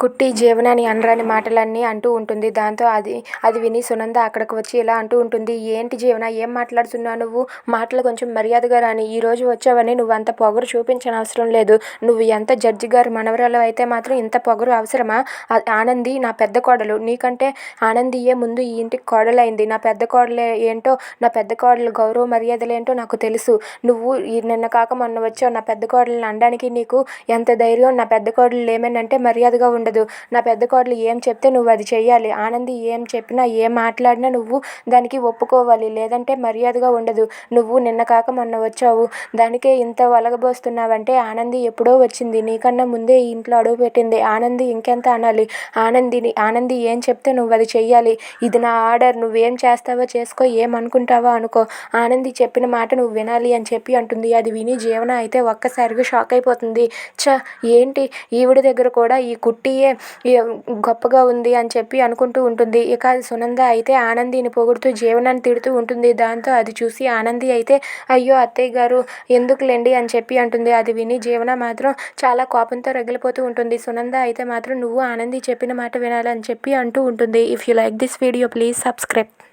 కుట్టి జీవనాని అనరాని మాటలన్నీ అంటూ ఉంటుంది. దాంతో అది అది విని సునంద అక్కడికి వచ్చి ఇలా అంటూ ఉంటుంది. ఏంటి జీవన ఏం మాట్లాడుతున్నావు నువ్వు? మాటలు కొంచెం మర్యాదగా రాని ఈరోజు వచ్చావని నువ్వు అంత పొగరు చూపించిన అవసరం లేదు. నువ్వు ఎంత జడ్జి గారు మనవరాలు అయితే మాత్రం ఇంత పొగరు అవసరమా? ఆనంది నా పెద్ద కోడలు. నీకంటే ఆనందియే ముందు ఈ ఇంటికి కోడలైంది. నా పెద్ద కోడలే ఏంటో నా పెద్ద కోడలు గౌరవ మర్యాదలు ఏంటో నాకు తెలుసు. నువ్వు నిన్న కాక మొన్న వచ్చావు. నా పెద్ద కోడలను అనడానికి నీకు ఎంత ధైర్యం నా పెద్ద కోడలు ఏమేనంటే మర్యాదగా ఉండదు. నా పెద్ద కోడలు ఏం చెప్తే నువ్వు అది చెయ్యాలి. ఆనంది ఏం చెప్పినా ఏం మాట్లాడినా నువ్వు దానికి ఒప్పుకోవాలి. లేదంటే మర్యాదగా ఉండదు. నువ్వు నిన్న కాక మొన్న వచ్చావు. దానికే ఇంత వలగబోస్తున్నావంటే ఆనంది ఎప్పుడో వచ్చింది. నీకన్నా ముందే ఈ ఇంట్లో అడుగు పెట్టింది. ఆనంది ఇంకెంత అనాలి? ఆనందిని ఆనంది ఏం చెప్తే నువ్వు అది చెయ్యాలి. ఇది నా ఆర్డర్. నువ్వేం చేస్తావో చేసుకో ఏమనుకుంటావో అనుకో. ఆనంది చెప్పిన మాట నువ్వు వినాలి అని చెప్పి అంటుంది. అది విని జీవన అయితే ఒక్కసారిగా షాక్ అయిపోతుంది. చ ఏంటి? ఈవిడ దగ్గర కూడా ఈ కుట్టి ఈ గొప్పగా ఉంది అని చెప్పి అనుకుంటూ ఉంటుంది. ఇక సునంద అయితే ఆనందిని పొగుడుతూ జీవనాన్ని తిడుతూ ఉంటుంది. దాంతో అది చూసి ఆనంది అయితే అయ్యో అత్తయ్య గారు ఎందుకులేండి? అని చెప్పి అంటుంది. అది విని జీవన మాత్రం చాలా కోపంతో రగిలిపోతూ ఉంటుంది. సునంద అయితే మాత్రం నువ్వు ఆనంది చెప్పిన మాట వినాలని చెప్పి అంటూ ఉంటుంది. If you like this video please subscribe